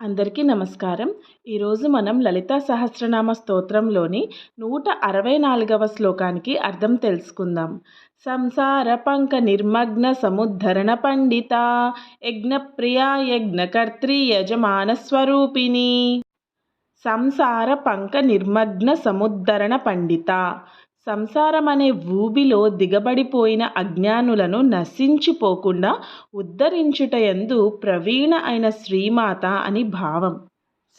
అందరికీ నమస్కారం. ఈరోజు మనం లలితా సహస్రనామ స్తోత్రంలోని నూట అరవై నాలుగవ శ్లోకానికి అర్థం తెలుసుకుందాం. సంసార పంక నిర్మగ్న సముద్ధరణ పండిత యజ్ఞప్రియా యజ్ఞకర్త్రి యజమాన స్వరూపిణి. సంసార పంక నిర్మగ్న సముద్ధరణ పండిత సంసారం అనే ఊబిలో దిగబడిపోయిన అజ్ఞానులను నశించిపోకుండా ఉద్ధరించుటయందు ప్రవీణ అయిన శ్రీమాత అని భావం.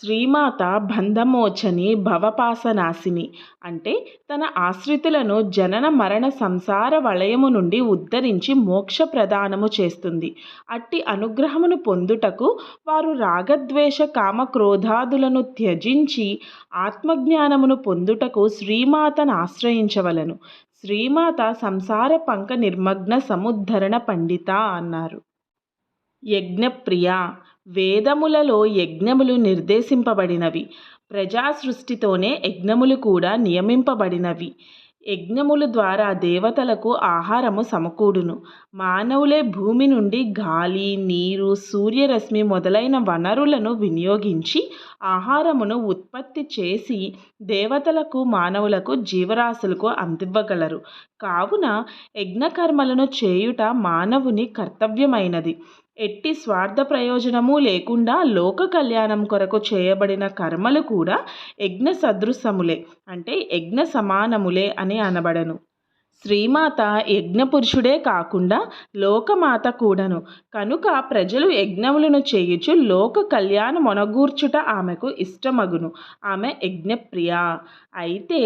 శ్రీమాత బంధమోచని భవపాసనాశిని అంటే తన ఆశ్రితులను జనన మరణ సంసార వలయము నుండి ఉద్ధరించి మోక్ష ప్రదానము చేస్తుంది. అట్టి అనుగ్రహమును పొందుటకు వారు రాగద్వేష కామ క్రోధాదులను త్యజించి ఆత్మజ్ఞానమును పొందుటకు శ్రీమాతను ఆశ్రయించవలను. శ్రీమాత సంసార పంక నిర్మగ్న సముద్ధరణ పండిత అన్నారు. యజ్ఞప్రియ వేదములలో యజ్ఞములు నిర్దేశింపబడినవి. ప్రజా సృష్టితోనే యజ్ఞములు కూడా నియమింపబడినవి. యజ్ఞముల ద్వారా దేవతలకు ఆహారము సమకూడును. మానవులే భూమి నుండి గాలి నీరు సూర్యరశ్మి మొదలైన వనరులను వినియోగించి ఆహారమును ఉత్పత్తి చేసి దేవతలకు మానవులకు జీవరాశులకు అందివ్వగలరు. కావున యజ్ఞకర్మలను చేయుట మానవుని కర్తవ్యమైనది. ఎట్టి స్వార్థ ప్రయోజనము లేకుండా లోక కళ్యాణం కొరకు చేయబడిన కర్మలు కూడా యజ్ఞ సదృశములే అంటే యజ్ఞ సమానములే అని అనబడను. శ్రీమాత యజ్ఞపురుషుడే కాకుండా లోకమాత కూడాను. కనుక ప్రజలు యజ్ఞములను చేయుచు లోక కళ్యాణ మొనగూర్చుట ఆమెకు ఇష్టమగును. ఆమె యజ్ఞప్రియ. అయితే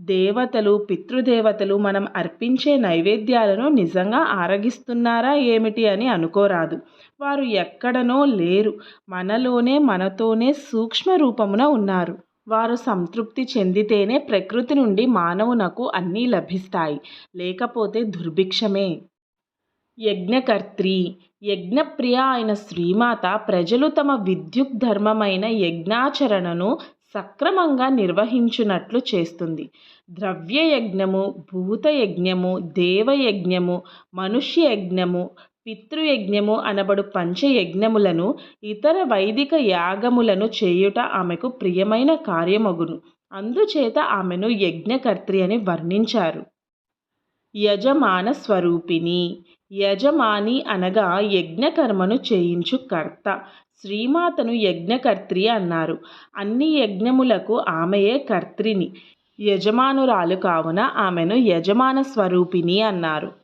దేవతలు పితృదేవతలు మనం అర్పించే నైవేద్యాలను నిజంగా ఆరగిస్తున్నారా ఏమిటి అని అనుకోరాదు. వారు ఎక్కడనో లేరు. మనలోనే మనతోనే సూక్ష్మ రూపమున ఉన్నారు. వారు సంతృప్తి చెందితేనే ప్రకృతి నుండి మానవునకు అన్నీ లభిస్తాయి. లేకపోతే దుర్భిక్షమే. యజ్ఞకర్త్రి యజ్ఞప్రియ అయిన శ్రీమాత ప్రజలు తమ విద్యుత్ ధర్మమైన యజ్ఞాచరణను సక్రమంగా నిర్వహించునట్లు చేస్తుంది. ద్రవ్య యజ్ఞము భూత యజ్ఞము దేవయజ్ఞము మనుష్య యజ్ఞము పితృయజ్ఞము అనబడు పంచయజ్ఞములను ఇతర వైదిక యాగములను చేయుట ఆమెకు ప్రియమైన కార్యమగును. అందుచేత ఆమెను యజ్ఞకర్త్రి అని వర్ణించారు. యజమాన స్వరూపిణి యజమాని అనగా యజ్ఞకర్మను చేయించు కర్త శ్రీమాతను యజ్ఞకర్త్రి అన్నారు. అన్ని యజ్ఞములకు ఆమెయే కర్త్రిని. యజమానురాలు కావున ఆమెను యజమాన స్వరూపిణి అన్నారు.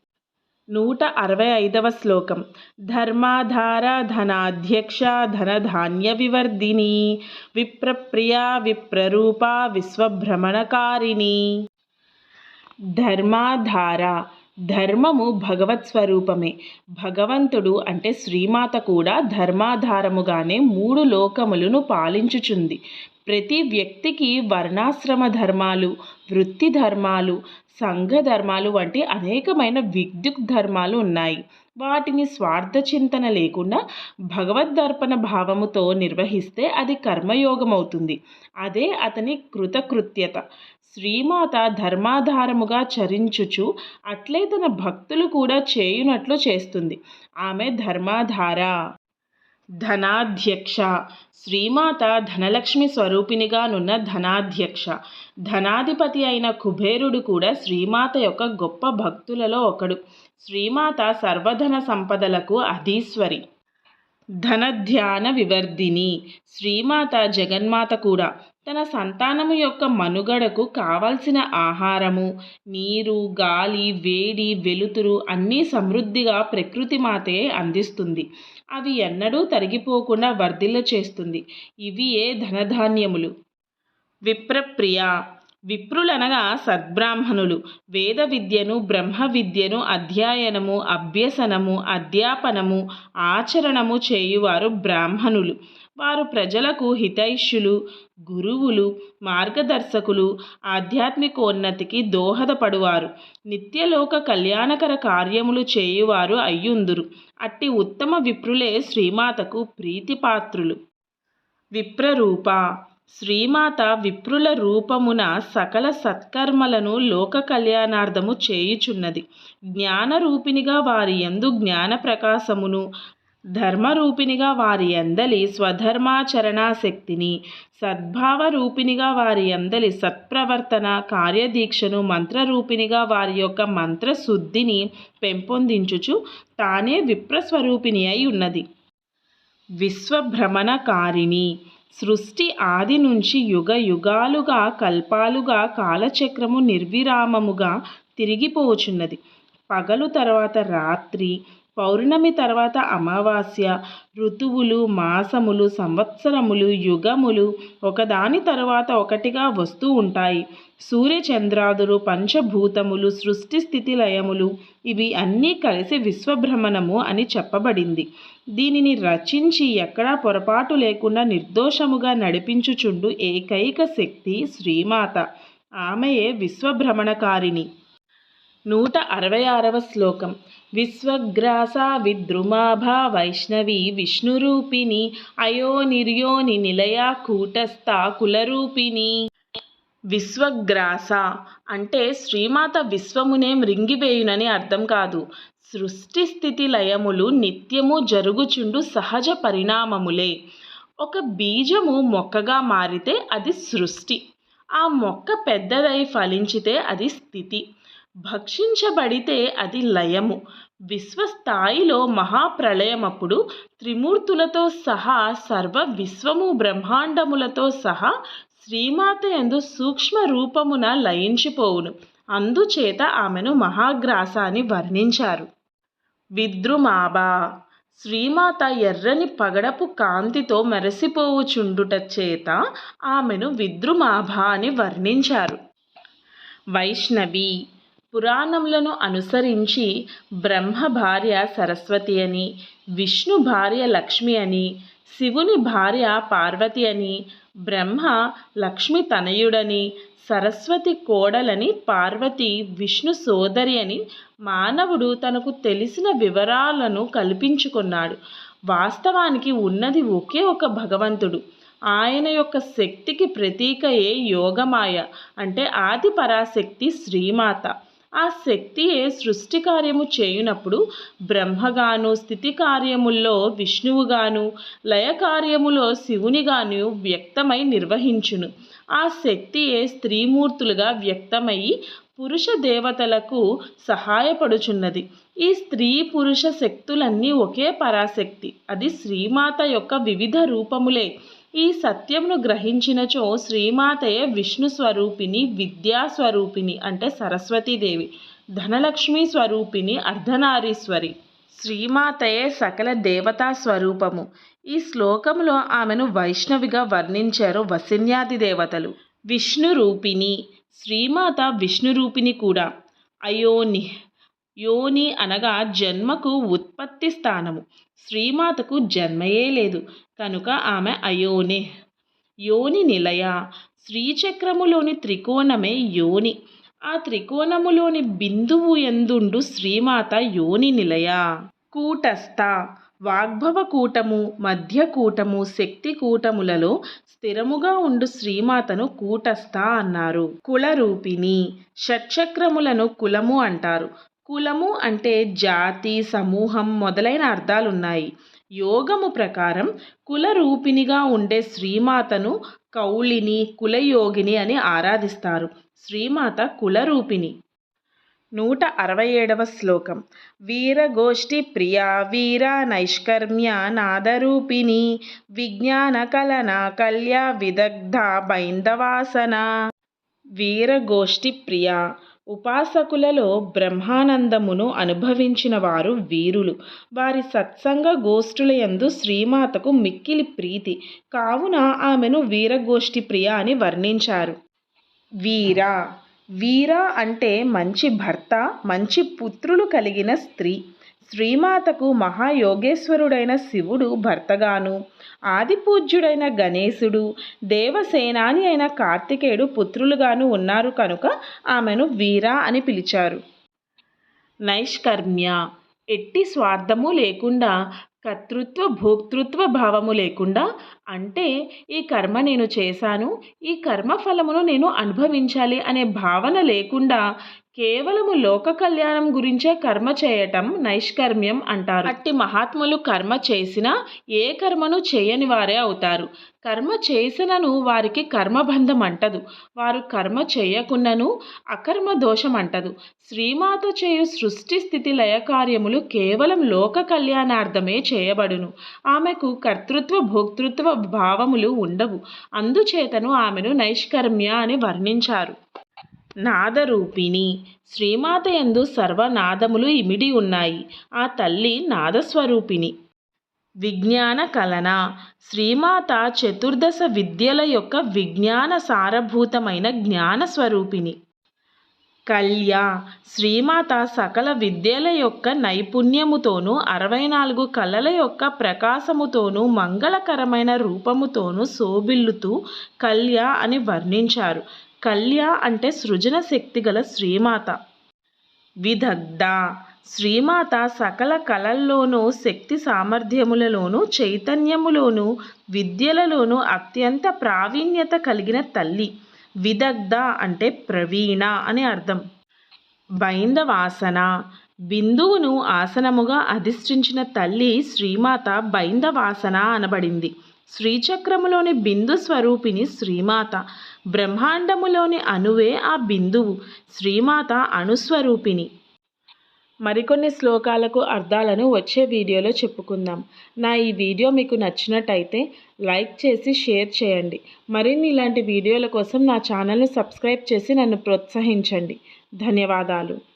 నూట అరవై ఐదవ శ్లోకం. ధర్మాధార ధనాధ్యక్ష ధనధాన్య వివర్ధిని విప్రప్రియ విప్రరూప విశ్వభ్రమణకారిణి. ధర్మాధార ధర్మము భగవత్ స్వరూపమే. భగవంతుడు అంటే శ్రీమాత కూడా ధర్మాధారముగానే మూడు లోకములను పాలించుచుంది. ప్రతి వ్యక్తికి వర్ణాశ్రమ ధర్మాలు వృత్తి ధర్మాలు సంఘ ధర్మాలు వంటి అనేకమైన విద్యుత్ ధర్మాలు ఉన్నాయి. వాటిని స్వార్థ చింతన లేకుండా భగవద్దర్పణ భావముతో నిర్వహిస్తే అది కర్మయోగం అవుతుంది అదే అతని కృతకృత్యత. శ్రీమాత ధర్మాధారముగా చరించుచు అట్లే తన భక్తులు కూడా చేయునట్లు చేస్తుంది. ఆమె ధర్మాధార. ధనాధ్యక్ష. శ్రీమాత ధనలక్ష్మి స్వరూపినిగానున్న ధనాధ్యక్ష. ధనాధిపతి అయిన కుబేరుడు కూడా శ్రీమాత యొక్క గొప్ప భక్తులలో ఒకడు. శ్రీమాత సర్వధన సంపదలకు అధీశ్వరి. ధనధ్యాన వివర్ధిని. శ్రీమాత జగన్మాత కూడా. తన సంతానము యొక్క మనుగడకు కావలసిన ఆహారము నీరు గాలి వేడి వెలుతురు అన్నీ సమృద్ధిగా ప్రకృతి మాతే అందిస్తుంది. అవి ఎన్నడూ తరిగిపోకుండా వర్ధిల్ల చేస్తుంది. ఇవి ఏ ధనధాన్యములు? విప్రప్రియ విప్రులనగా సద్బ్రాహ్మణులు. వేద విద్యను బ్రహ్మ విద్యను అధ్యయనము అభ్యసనము అధ్యాపనము ఆచరణము చేయువారు బ్రాహ్మణులు. వారు ప్రజలకు హితైష్యులు గురువులు మార్గదర్శకులు ఆధ్యాత్మికోన్నతికి దోహదపడువారు. నిత్యలోక కళ్యాణకర కార్యములు చేయువారు అయ్యుందురు. అట్టి ఉత్తమ విప్రులే శ్రీమాతకు ప్రీతిపాత్రులు. విప్రరూప శ్రీమాత విప్రుల రూపమున సకల సత్కర్మలను లోక కళ్యాణార్థము చేయుచున్నది. జ్ఞానరూపిణిగా వారి ఎందు జ్ఞాన ప్రకాశమును ధర్మరూపిణిగా వారి అందలి స్వధర్మాచరణా శక్తిని సద్భావ రూపిణిగా వారి అందలి సత్ప్రవర్తన కార్యదీక్షను మంత్రరూపిణిగా వారి యొక్క మంత్రశుద్ధిని పెంపొందించుచు తానే విప్రస్వరూపిణి అయి ఉన్నది. విశ్వభ్రమణకారిణి సృష్టి ఆది నుంచి యుగ యుగాలుగా కల్పాలుగా కాలచక్రము నిర్విరామముగా తిరిగిపోచున్నది. పగలు తర్వాత రాత్రి పౌర్ణమి తర్వాత అమావాస్య ఋతువులు మాసములు సంవత్సరములు యుగములు ఒకదాని తర్వాత ఒకటిగా వస్తూ ఉంటాయి. సూర్యచంద్రాదులు పంచభూతములు సృష్టి స్థితి లయములు ఇవి అన్నీ కలిసి విశ్వభ్రమణము అని చెప్పబడింది. దీనిని రచించి ఎక్కడా పొరపాటు లేకుండా నిర్దోషముగా నడిపించుచుండు ఏకైక శక్తి శ్రీమాత. ఆమెయే విశ్వభ్రమణకారిణి. నూట అరవై ఆరవ శ్లోకం. విశ్వగ్రాస విద్రుమాభా వైష్ణవి విష్ణురూపిణి అయో నిర్యోని నిలయ కూటస్థ కులరూపిణి. విశ్వగ్రాస అంటే శ్రీమాత విశ్వమునే మృంగివేయునని అర్థం కాదు. సృష్టి స్థితి లయములు నిత్యము జరుగుచుండు సహజ పరిణామములే. ఒక బీజము మొక్కగా మారితే అది సృష్టి. ఆ మొక్క పెద్దదై ఫలించితే అది స్థితి. భక్షించబడితే అది లయము. విశ్వస్థాయిలో మహాప్రళయమప్పుడు త్రిమూర్తులతో సహా సర్వ విశ్వము బ్రహ్మాండములతో సహా శ్రీమాత ఎందు సూక్ష్మ రూపమున లయించిపోవును. అందుచేత ఆమెను మహాగ్రాస అని వర్ణించారు. విద్రుమాబా శ్రీమాత ఎర్రని పగడపు కాంతితో మెరసిపోవుచుండుట చేత ఆమెను విద్రుమాభ అని వర్ణించారు. వైష్ణవి పురాణములను అనుసరించి బ్రహ్మ భార్య సరస్వతి అని విష్ణు భార్య లక్ష్మి అని శివుని భార్య పార్వతి అని బ్రహ్మ లక్ష్మి తనయుడని సరస్వతి కోడలని పార్వతి విష్ణు సోదరి అని మానవుడు తనకు తెలిసిన వివరాలను కల్పించుకున్నాడు. వాస్తవానికి ఉన్నది ఒకే ఒక భగవంతుడు. ఆయన యొక్క శక్తికి ప్రతీకయే యోగమాయ అంటే ఆది పరాశక్తి శ్రీమాత. ఆ శక్తియే సృష్టి కార్యము చేయునప్పుడు బ్రహ్మగాను స్థితి కార్యముల్లో విష్ణువుగాను లయ కార్యములో శివునిగాను వ్యక్తమై నిర్వహించును. ఆ శక్తియే స్త్రీమూర్తులుగా వ్యక్తమయ్యి పురుష దేవతలకు సహాయపడుచున్నది. ఈ స్త్రీ పురుష శక్తులన్నీ ఒకే పరాశక్తి. అది శ్రీమాత యొక్క వివిధ రూపములే. ఈ సత్యమును గ్రహించినచో శ్రీమాతయే విష్ణు స్వరూపిణి విద్యా స్వరూపిణి అంటే సరస్వతీదేవి ధనలక్ష్మి స్వరూపిణి అర్ధనారీశ్వరి. శ్రీమాతయే సకల దేవతా స్వరూపము. ఈ శ్లోకంలో ఆమెను వైష్ణవిగా వర్ణించారు వసిన్యాది దేవతలు. విష్ణు రూపిణి శ్రీమాత విష్ణు రూపిణి కూడా. అయోని యోని అనగా జన్మకు ఉత్పత్తి స్థానము. శ్రీమాతకు జన్మయే లేదు. కనుక ఆమె అయోని. యోని నిలయ. శ్రీచక్రములోని త్రికోణమే యోని. ఆ త్రికోణములోని బిందువు ఎందుండు శ్రీమాత యోని నిలయ. కూటస్థ. వాగ్భవ కూటము మధ్య కూటము శక్తి కూటములలో స్థిరముగా ఉండు శ్రీమాతను కూటస్థ అన్నారు. కులరూపిణి. షట్చక్రములను కులము అంటారు. కులము అంటే జాతి సమూహం మొదలైన అర్థాలున్నాయి. యోగము ప్రకారం కులరూపిణిగా ఉండే శ్రీమాతను కౌళిని కులయోగిని అని ఆరాధిస్తారు. శ్రీమాత కులరూపిణి నూట అరవై ఏడవ శ్లోకం. వీరగోష్ఠి ప్రియా వీర నైష్కర్మ్య నాదరూపిణి విజ్ఞాన కలన కళ్య విదగ్ధ బైందవాసన. వీరగోష్ఠి ప్రియా. ఉపాసకులలో బ్రహ్మానందమును అనుభవించిన వారు వీరులు. వారి సత్సంగ గోష్ఠులయందు శ్రీమాతకు మిక్కిలి ప్రీతి. కావున ఆమెను వీరగోష్ఠి ప్రియ అని వర్ణించారు. వీర. వీర అంటే మంచి భర్త మంచి పుత్రులు కలిగిన స్త్రీ. శ్రీమాతకు మహాయోగేశ్వరుడైన శివుడు భర్తగాను ఆదిపూజ్యుడైన గణేశుడు దేవసేనాని అయిన కార్తికేయుడు పుత్రులుగాను ఉన్నారు కనుక ఆమెను వీర అని పిలిచారు. నైష్కర్మ్య ఎట్టి స్వార్థము లేకుండా కర్తృత్వ భోక్తృత్వ భావము లేకుండా అంటే ఈ కర్మ నేను చేశాను ఈ కర్మ ఫలమును నేను అనుభవించాలి అనే భావన లేకుండా కేవలము లోక కళ్యాణం గురించే కర్మ చేయటం నైష్కర్మ్యం అంటారు. అట్టి మహాత్ములు కర్మ చేసినా ఏ కర్మను చేయని వారే అవుతారు. కర్మ చేసినను వారికి కర్మబంధం అంటదు. వారు కర్మ చేయకున్నను అకర్మ దోషం అంటదు. శ్రీమాత చేయు సృష్టి స్థితి లయ కార్యములు కేవలం లోక కళ్యాణార్థమే చేయబడును. ఆమెకు కర్తృత్వ భోక్తృత్వ భావములు ఉండవు. అందుచేతను ఆమెను నైష్కర్మ్య అని వర్ణించారు. నాదరూపిణి. శ్రీమాత యందు సర్వనాదములు ఇమిడి ఉన్నాయి. ఆ తల్లి నాదస్వరూపిణి. విజ్ఞాన కలన. శ్రీమాత చతుర్దశ విద్యల యొక్క విజ్ఞాన సారభూతమైన జ్ఞాన స్వరూపిణి కళ్య. శ్రీమాత సకల విద్యల యొక్క నైపుణ్యముతోనూ అరవై నాలుగు కళల యొక్క ప్రకాశముతోనూ మంగళకరమైన రూపముతోనూ శోభిల్లుతూ కళ్య అని వర్ణించారు. కళ్య అంటే సృజన శక్తి గల శ్రీమాత. విదగ్ధ. శ్రీమాత సకల కళల్లోనూ శక్తి సామర్థ్యములలోనూ చైతన్యములోనూ విద్యలలోనూ అత్యంత ప్రావీణ్యత కలిగిన తల్లి. విదగ్ధ అంటే ప్రవీణ అని అర్థం. బైందవాసన. బిందువును ఆసనముగా అధిష్ఠించిన తల్లి శ్రీమాత బైందవాసన అనబడింది. శ్రీచక్రములోని బిందు స్వరూపిణి శ్రీమాత. బ్రహ్మాండములోని అణువే ఆ బిందువు. శ్రీమాత అణుస్వరూపిణి. మరికొన్ని శ్లోకాలకు అర్థాలను వచ్చే వీడియోలో చెప్పుకుందాం. నా ఈ వీడియో మీకు నచ్చినట్టయితే లైక్ చేసి షేర్ చేయండి. మరిన్ని ఇలాంటి వీడియోల కోసం నా ఛానల్ను సబ్స్క్రైబ్ చేసి నన్ను ప్రోత్సహించండి. ధన్యవాదాలు.